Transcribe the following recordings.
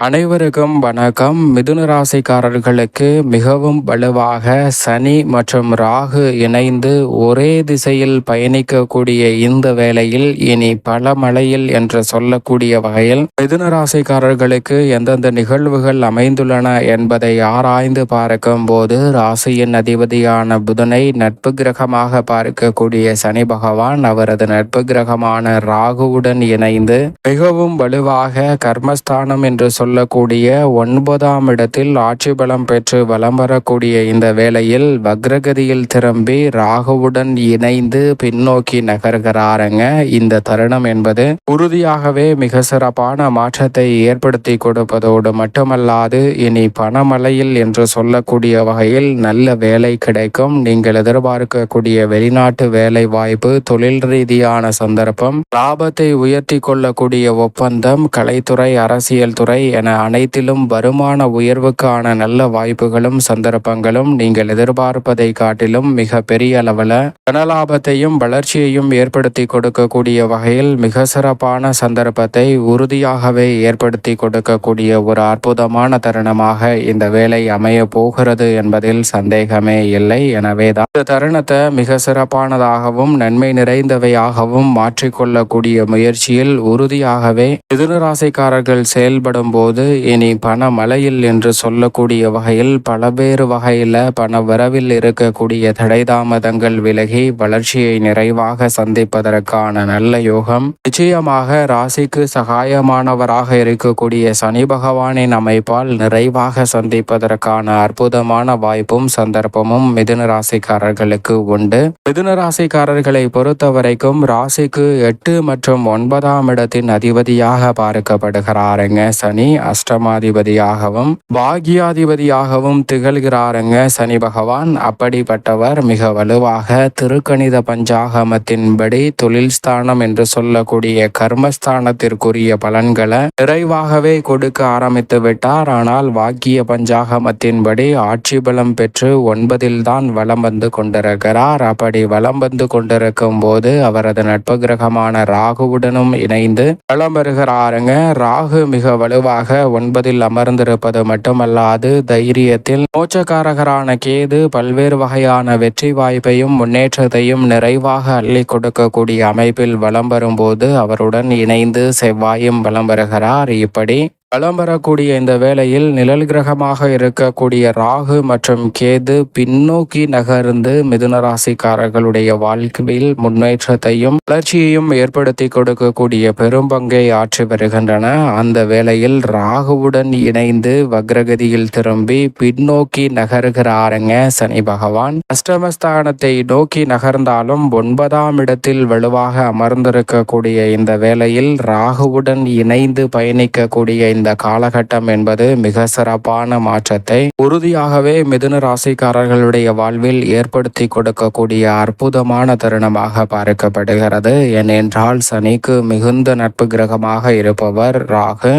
அனைவருக்கும் வணக்கம். மிதுன ராசிக்காரர்களுக்கு மிகவும் வலுவாக சனி மற்றும் ராகு இணைந்து ஒரே திசையில் பயணிக்கக்கூடிய இந்த வேளையில் இனி பல மலையில் என்று சொல்லக்கூடிய வகையில் மிதுன ராசிக்காரர்களுக்கு எந்தெந்த நிகழ்வுகள் அமைந்துள்ளன என்பதை ஆராய்ந்து பார்க்கும் போது ராசியின் அதிபதியான புதனை நட்பு கிரகமாக பார்க்கக்கூடிய சனி பகவான் அவரது நட்பு கிரகமான ராகுவுடன் இணைந்து மிகவும் வலுவாக கர்மஸ்தானம் என்று சொல்லக்கூடிய ஒன்பதாம் இடத்தில் ஆட்சி பலம் பெற்று வலம் வரக்கூடிய இந்த வேளையில் வக்ரகதியில் திரும்பி ராகுவுடன் இணைந்து பின்னோக்கி நகர்கிறாருங்க. இந்த தருணம் என்பது உறுதியாகவே மிக சிறப்பான மாற்றத்தை ஏற்படுத்தி கொடுப்பதோடு மட்டுமல்லாது இனி பணமலையில் என்று சொல்லக்கூடிய வகையில் நல்ல வேலை கிடைக்கும். நீங்கள் எதிர்பார்க்கக்கூடிய வெளிநாட்டு வேலை வாய்ப்பு தொழில் ரீதியான சந்தர்ப்பம் லாபத்தை உயர்த்தி கொள்ளக்கூடிய ஒப்பந்தம் கலைத்துறை அரசியல் துறை என அனைத்திலும் வருமான உயர்வுக்கான நல்ல வாய்ப்புகளும் சந்தர்ப்பங்களும் நீங்கள் எதிர்பார்ப்பதை காட்டிலும் மிக பெரிய அளவில் தனலாபத்தையும் வளர்ச்சியையும் ஏற்படுத்தி கொடுக்கக்கூடிய வகையில் மிக சிறப்பான சந்தர்ப்பத்தை உறுதியாகவே ஏற்படுத்தி கொடுக்கக்கூடிய ஒரு அற்புதமான தருணமாக இந்த வேலை அமைய போகிறது என்பதில் சந்தேகமே இல்லை. எனவேதான் இந்த தருணத்தை மிக சிறப்பானதாகவும் நன்மை நிறைந்தவையாகவும் மாற்றிக்கொள்ளக்கூடிய முயற்சியில் உறுதியாகவே மிதுனராசிக்காரர்கள் செயல்படும் போது இனி பண மலையில் என்று சொல்லக்கூடிய வகையில் பலவேறு வகையில் பண வரவில் இருக்கக்கூடிய தடை தாமதங்கள் விலகி வளர்ச்சியை நிறைவாக சந்திப்பதற்கான நல்ல யோகம். நிச்சயமாக ராசிக்கு சகாயமானவராக இருக்கக்கூடிய சனி பகவானின் அமைப்பால் நிறைவாக சந்திப்பதற்கான அற்புதமான வாய்ப்பும் சந்தர்ப்பமும் மிதுன ராசிக்காரர்களுக்கு உண்டு. மிதுன ராசிக்காரர்களை பொறுத்த வரைக்கும் ராசிக்கு எட்டு மற்றும் ஒன்பதாம் இடத்தின் அதிபதியாக பார்க்கப்படுகிறாருங்க சனி. அஷ்டமாதிபதியாகவும் பாகியாதிபதியாகவும் திகழ்கிறாருங்க சனி பகவான். அப்படிப்பட்டவர் மிக வலுவாக திருக்கணித பஞ்சாகமத்தின்படி தொழில் ஸ்தானம் என்று சொல்லக்கூடிய கர்மஸ்தானத்திற்குரிய பலன்களை நிறைவாகவே கொடுக்க ஆரம்பித்து விட்டார். ஆனால் வாக்கிய பஞ்சாகமத்தின்படி ஆட்சி பலம் பெற்று ஒன்பதில் தான் வலம் வந்து கொண்டிருக்கிறார். அப்படி வலம் வந்து கொண்டிருக்கும் போது அவரது நட்பு கிரகமான ராகுவுடனும் இணைந்து வலம் வருகிறாருங்க. ராகு மிக வலுவாக ஒன்பதில் அமர்ந்திருப்பது மட்டுமல்லாது தைரியத்தில் மோட்சக்காரகரான கேது பல்வேறு வகையான வெற்றி வாய்ப்பையும் முன்னேற்றத்தையும் நிறைவாக அள்ளி கொடுக்கக்கூடிய அமைப்பில் வலம் வரும்போது அவருடன் இணைந்து செவ்வாயும் வலம் வருகிறார். இப்படி வலம் வரக்கூடிய இந்த வேளையில் நிழல் கிரகமாக இருக்கக்கூடிய ராகு மற்றும் கேது பின்னோக்கி நகர்ந்து மிதுன ராசிக்காரர்களுடைய வாழ்க்கையில் முன்னேற்றத்தையும் வளர்ச்சியையும் ஏற்படுத்தி கொடுக்கக்கூடிய பெரும்பங்கை ஆற்றி வருகின்றன. அந்த வேளையில் ராகுவுடன் இணைந்து வக்ரகதியில் திரும்பி பின்னோக்கி நகர்கிறாருங்க சனி பகவான். அஷ்டமஸ்தானத்தை நோக்கி நகர்ந்தாலும் ஒன்பதாம் இடத்தில் வலுவாக அமர்ந்திருக்கக்கூடிய இந்த வேளையில் ராகுவுடன் இணைந்து பயணிக்கக்கூடிய இந்த காலகட்டம் என்பது மிக சிறப்பான மாற்றத்தை உறுதியாகவே மிதுன ராசிக்காரர்களுடைய வாழ்வில் ஏற்படுத்தி கொடுக்கக்கூடிய அற்புதமான தருணமாக பார்க்கப்படுகிறது. ஏனென்றால் சனிக்கு மிகுந்த நட்பு கிரகமாக இருப்பவர் ராகு.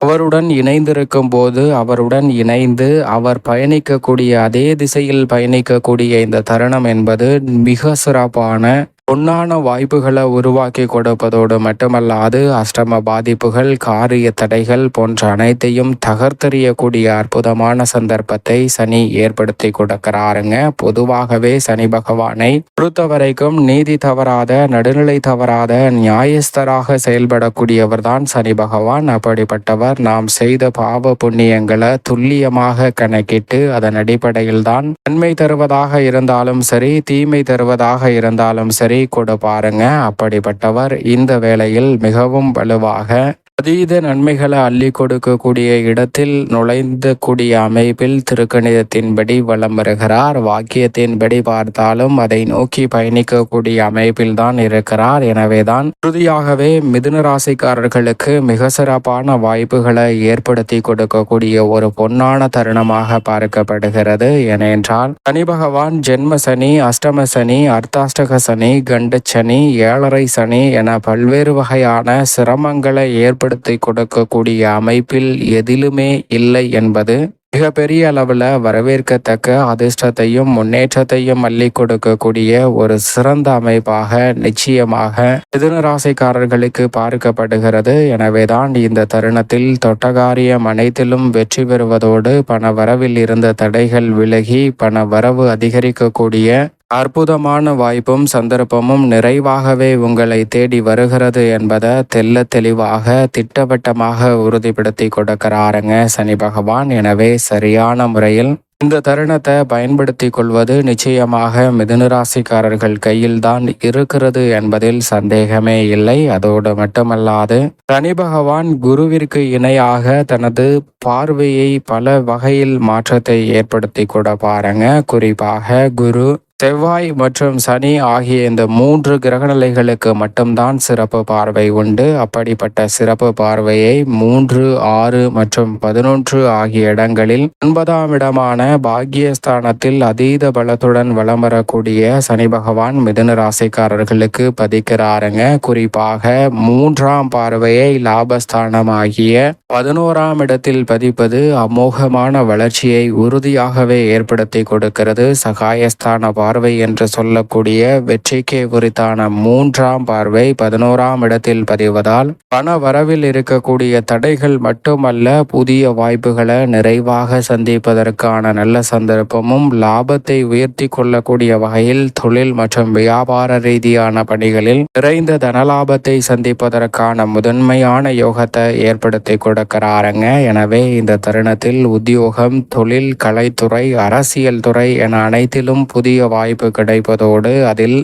அவருடன் இணைந்திருக்கும் போது அவருடன் இணைந்து அவர் பயணிக்கக்கூடிய அதே திசையில் பயணிக்கக்கூடிய இந்த தருணம் என்பது மிக சிறப்பான பொன்னான வாய்ப்புகளை உருவாக்கி கொடுப்பதோடு மட்டுமல்லாது அஷ்டம பாதிப்புகள் காரிய தடைகள் போன்ற அனைத்தையும் தகர்த்தெறியக்கூடிய அற்புதமான சந்தர்ப்பத்தை சனி ஏற்படுத்தி கொடுக்கிறாருங்க. பொதுவாகவே சனி பகவானை பொறுத்தவரைக்கும் நீதி தவறாத நடுநிலை தவறாத நியாயஸ்தராக செயல்படக்கூடியவர் தான் சனி பகவான். அப்படிப்பட்டவர் நாம் செய்த பாவ புண்ணியங்களை துல்லியமாக கணக்கிட்டு அதன் அடிப்படையில் தான் நன்மை தருவதாக இருந்தாலும் சரி தீமை தருவதாக இருந்தாலும் சரி வரி கூட பாருங்க. அப்படிப்பட்டவர் இந்த வேளையில் மிகவும் வலுவாக அதீத நன்மைகளை அள்ளி கொடுக்கக்கூடிய இடத்தில் நுழைந்த கூடிய அமைப்பில் திருக்கணிதத்தின்படி வலம் வருகிறார். வாக்கியத்தின்படி பார்த்தாலும் அதை நோக்கி பயணிக்கக்கூடிய அமைப்பில் தான் இருக்கிறார். எனவேதான் உறுதியாகவே மிதுன ராசிக்காரர்களுக்கு மிக சிறப்பான வாய்ப்புகளை ஏற்படுத்தி கொடுக்கக்கூடிய ஒரு பொன்னான தருணமாக பார்க்கப்படுகிறது. ஏனென்றால் சனி பகவான் ஜென்ம சனி அஷ்டம சனி அர்த்தாஷ்டக சனி கண்ட சனி ஏழரை சனி என பல்வேறு வகையான சிரமங்களை ஏற்ப ஏற்படுத்தி கொடுக்கக்கூடிய அமைப்பில் எதிலுமே இல்லை என்பது மிக பெரிய அளவில் வரவேற்கத்தக்க அதிர்ஷ்டத்தையும் முன்னேற்றத்தையும் அள்ளி கொடுக்கக்கூடிய ஒரு சிறந்த அமைப்பாக நிச்சயமாக மிதுன ராசிக்காரர்களுக்கு பார்க்கப்படுகிறது. எனவேதான் இந்த தருணத்தில் தொட்டகாரியம் அனைத்திலும் வெற்றி பெறுவதோடு பண வரவில் இருந்த தடைகள் விலகி பண வரவு அதிகரிக்கக்கூடிய அற்புதமான வாய்ப்பும் சந்தர்ப்பமும் நிறைவாகவே உங்களை தேடி வருகிறது என்பதை தெல்ல தெளிவாக திட்டவட்டமாக உறுதிப்படுத்தி கொடுக்கிறாருங்க சனி பகவான். எனவே சரியான முறையில் இந்த தருணத்தை பயன்படுத்தி கொள்வது நிச்சயமாக மிதுனராசிக்காரர்கள் கையில்தான் இருக்கிறது என்பதில் சந்தேகமே இல்லை. அதோடு மட்டுமல்லாது சனி பகவான் குருவிற்கு இணையாக தனது பார்வையை பல வகையில் மாற்றத்தை ஏற்படுத்தி கூட பாருங்க. குறிப்பாக குரு செவ்வாய் மற்றும் சனி ஆகிய இந்த மூன்று கிரகநிலைகளுக்கு மட்டும்தான் சிறப்பு பார்வை உண்டு. அப்படிப்பட்ட சிறப்பு பார்வையை மூன்று ஆறு மற்றும் பதினொன்று ஆகிய இடங்களில் ஒன்பதாம் இடமான பாக்யஸ்தானத்தில் அதீத பலத்துடன் வளம் வரக்கூடிய சனி பகவான் மிதுன ராசிக்காரர்களுக்கு பதிக்கிறாருங்க. குறிப்பாக மூன்றாம் பார்வையை லாபஸ்தானம் ஆகிய பதினோராம் இடத்தில் பதிப்பது அமோகமான வளர்ச்சியை உறுதியாகவே ஏற்படுத்தி கொடுக்கிறது. சகாயஸ்தான பார்வை என்று சொல்லக்கூடிய வெற்றிக்கே குறித்தான மூன்றாம் பார்வை பதினோராம் இடத்தில் பதிவதால் பண வரவில் இருக்கக்கூடிய தடைகள் மட்டுமல்ல புதிய வாய்ப்புகளை நிறைவாக சந்திப்பதற்கான நல்ல சந்தர்ப்பமும் லாபத்தை உயர்த்தி கொள்ளக்கூடிய வகையில் தொழில் மற்றும் வியாபார ரீதியான பணிகளில் நிறைந்த தனலாபத்தை சந்திப்பதற்கான முதன்மையான யோகத்தை ஏற்படுத்தி கொடுக்கிறாருங்க. எனவே இந்த தருணத்தில் உத்தியோகம் தொழில் கலைத்துறை அரசியல் துறை என அனைத்திலும் புதிய வாய்ப்பு கிடைப்பதோடு அதில்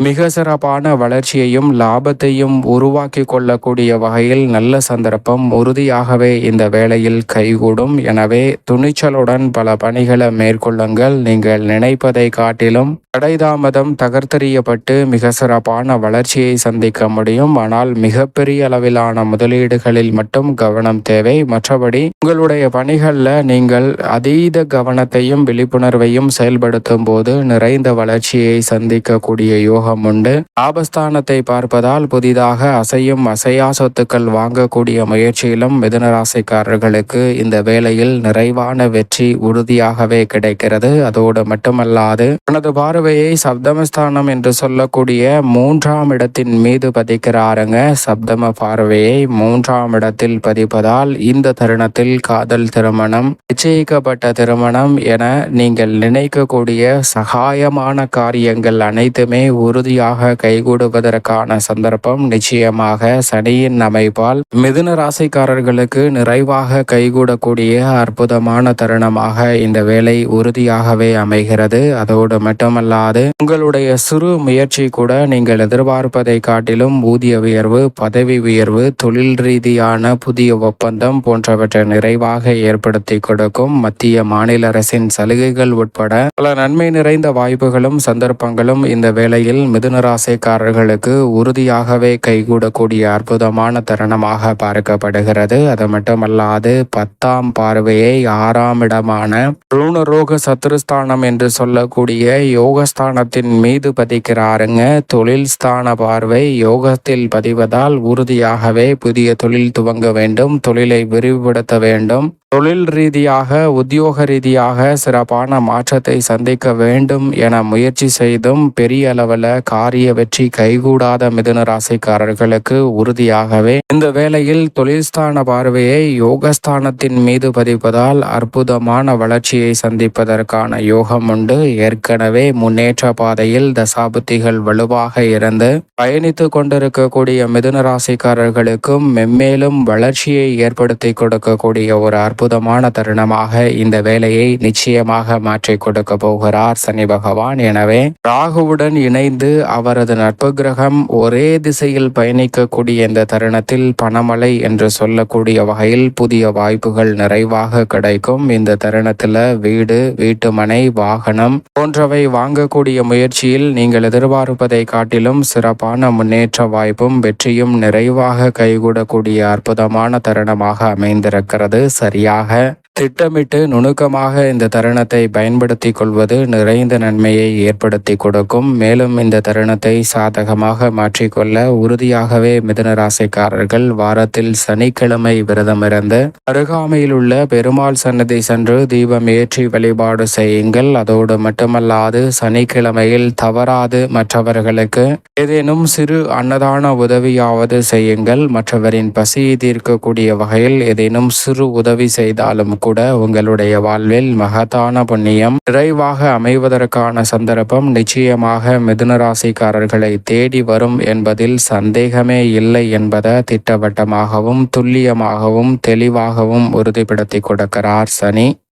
மிக சிறப்பான வளர்ச்சியையும் லாபத்தையும் உருவாக்கி கொள்ளக்கூடிய வகையில் நல்ல சந்தர்ப்பம் உறுதியாகவே இந்த வேளையில் கைகூடும். எனவே துணிச்சலுடன் பல பணிகளை மேற்கொள்ளுங்கள். நீங்கள் நினைப்பதை காட்டிலும் தடைதாமதம் தகர்த்தறியப்பட்டு மிக சிறப்பான வளர்ச்சியை சந்திக்க முடியும். ஆனால் மிகப்பெரிய அளவிலான முதலீடுகளில் மட்டும் கவனம் தேவை. மற்றபடி உங்களுடைய பணிகளில் நீங்கள் அதீத கவனத்தையும் விழிப்புணர்வையும் செயல்படுத்தும் போது நிறைந்த வளர்ச்சியை சந்திக்கக்கூடிய யோகம் உண்டு. ஆபஸ்தானத்தை பார்ப்பதால் புதிதாக அசையும் அசையா சொத்துக்கள் வாங்கக்கூடிய முயற்சியிலும் மிதனராசிக்காரர்களுக்கு இந்த வேளையில் நிறைவான வெற்றி உறுதியாகவே கிடைக்கிறது. அதோடு மட்டுமல்லாது தனது பார்வை பார்வையை சப்தமஸ்தானம் என்று சொல்லக்கூடிய மூன்றாம் இடத்தின் மீது பதிக்கிறாருங்க. சப்தம பார்வையை மூன்றாம் இடத்தில் பதிப்பதால் இந்த தருணத்தில் காதல் திருமணம் நிச்சயிக்கப்பட்ட திருமணம் என நீங்கள் நினைக்கக்கூடிய சகாயமான காரியங்கள் அனைத்துமே உறுதியாக கைகூடுவதற்கான சந்தர்ப்பம் நிச்சயமாக சனியின் அமைப்பால் மிதுன ராசிக்காரர்களுக்கு நிறைவாக கைகூடக்கூடிய அற்புதமான தருணமாக இந்த வேலை உறுதியாகவே அமைகிறது. அதோடு மட்டுமல்ல அல்லாது உங்களுடைய சிறு முயற்சி கூட நீங்கள் எதிர்பார்ப்பதை காட்டிலும் ஊதிய உயர்வு பதவி உயர்வு தொழில் ரீதியான புதிய ஒப்பந்தம் போன்றவற்றை நிறைவாக ஏற்படுத்தி கொடுக்கும் மத்திய மாநில அரசின் சலுகைகள் உட்பட பல நன்மை நிறைந்த வாய்ப்புகளும் சந்தர்ப்பங்களும் இந்த வேளையில் மிதுனராசிக்காரர்களுக்கு உறுதியாகவே கைகூடக்கூடிய அற்புதமான தருணமாக பார்க்கப்படுகிறது. அது மட்டுமல்லாது பத்தாம் பார்வையை ஆறாம் இடமான ருணரோக சத்ருஸ்தானம் என்று சொல்லக்கூடிய யோக யோகஸ்தானத்தின் மீது பதிக்கிறாருங்க. தொழில் ஸ்தான பார்வை யோகத்தில் பதிவதால் உறுதியாகவே புதிய தொழில் துவங்க வேண்டும். தொழிலை விரிவுபடுத்த வேண்டும். தொழில் ரீதியாக உத்தியோக ரீதியாக சிறப்பான மாற்றத்தை சந்திக்க வேண்டும் என முயற்சி செய்தும் பெரிய அளவில் காரிய வெற்றி கைகூடாத மிதுன ராசிக்காரர்களுக்கு உறுதியாகவே இந்த வேளையில் தொழில்ஸ்தான பார்வையை யோகஸ்தானத்தின் மீது பதிப்பதால் அற்புதமான வளர்ச்சியை சந்திப்பதற்கான யோகம் உண்டு. ஏற்கனவே முன்னேற்ற பாதையில் தசாபுத்திகள் வலுவாக இருந்து பயணித்து கொண்டிருக்கக்கூடிய மிதுன ராசிக்காரர்களுக்கும் மெம்மேலும் வளர்ச்சியை ஏற்படுத்தி கொடுக்கக்கூடிய ஒரு அற்புதமான தருணமாக இந்த வேலையை நிச்சயமாக மாற்றி கொடுக்க போகிறார் சனி பகவான். எனவே ராகுவுடன் இணைந்து அவரது நட்பு கிரகம் ஒரே திசையில் பயணிக்கக்கூடிய இந்த தருணத்தில் பணமலை என்று சொல்லக்கூடிய வகையில் புதிய வாய்ப்புகள் நிறைவாக கிடைக்கும். இந்த தருணத்தில் வீடு வீட்டுமனை வாகனம் போன்றவை வாங்கக்கூடிய முயற்சியில் நீங்கள் எதிர்பார்ப்பதை காட்டிலும் சிறப்பான முன்னேற்ற வாய்ப்பும் வெற்றியும் நிறைவாக கைகூடக்கூடிய அற்புதமான தருணமாக அமைந்திருக்கிறது. சரியா? लिया है। திட்டமிட்டு நுணுக்கமாக இந்த தருணத்தை பயன்படுத்தி கொள்வது நிறைந்த நன்மையை ஏற்படுத்தி கொடுக்கும். மேலும் இந்த தருணத்தை சாதகமாக மாற்றிக்கொள்ள உறுதியாகவே மிதனராசிக்காரர்கள் வாரத்தில் சனிக்கிழமை விரதமிருந்து அருகாமையில் உள்ள பெருமாள் சன்னதி சென்று தீபம் ஏற்றி வழிபாடு செய்யுங்கள். அதோடு மட்டுமல்லாது சனிக்கிழமையில் தவறாது மற்றவர்களுக்கு ஏதேனும் சிறு அன்னதான உதவியாவது செய்யுங்கள். மற்றவரின் பசியை தீர்க்கக்கூடிய வகையில் ஏதேனும் சிறு உதவி செய்தாலும் கூட உங்களுடைய வாழ்வில் மகத்தான புண்ணியம் நிறைவாக அமைவதற்கான சந்தர்ப்பம் நிச்சயமாக மிதுனராசிக்காரர்களை தேடி வரும் என்பதில் சந்தேகமே இல்லை என்பதை திட்டவட்டமாகவும் துல்லியமாகவும் தெளிவாகவும் உறுதிப்படுத்தி கொடுக்கிறார் சனி.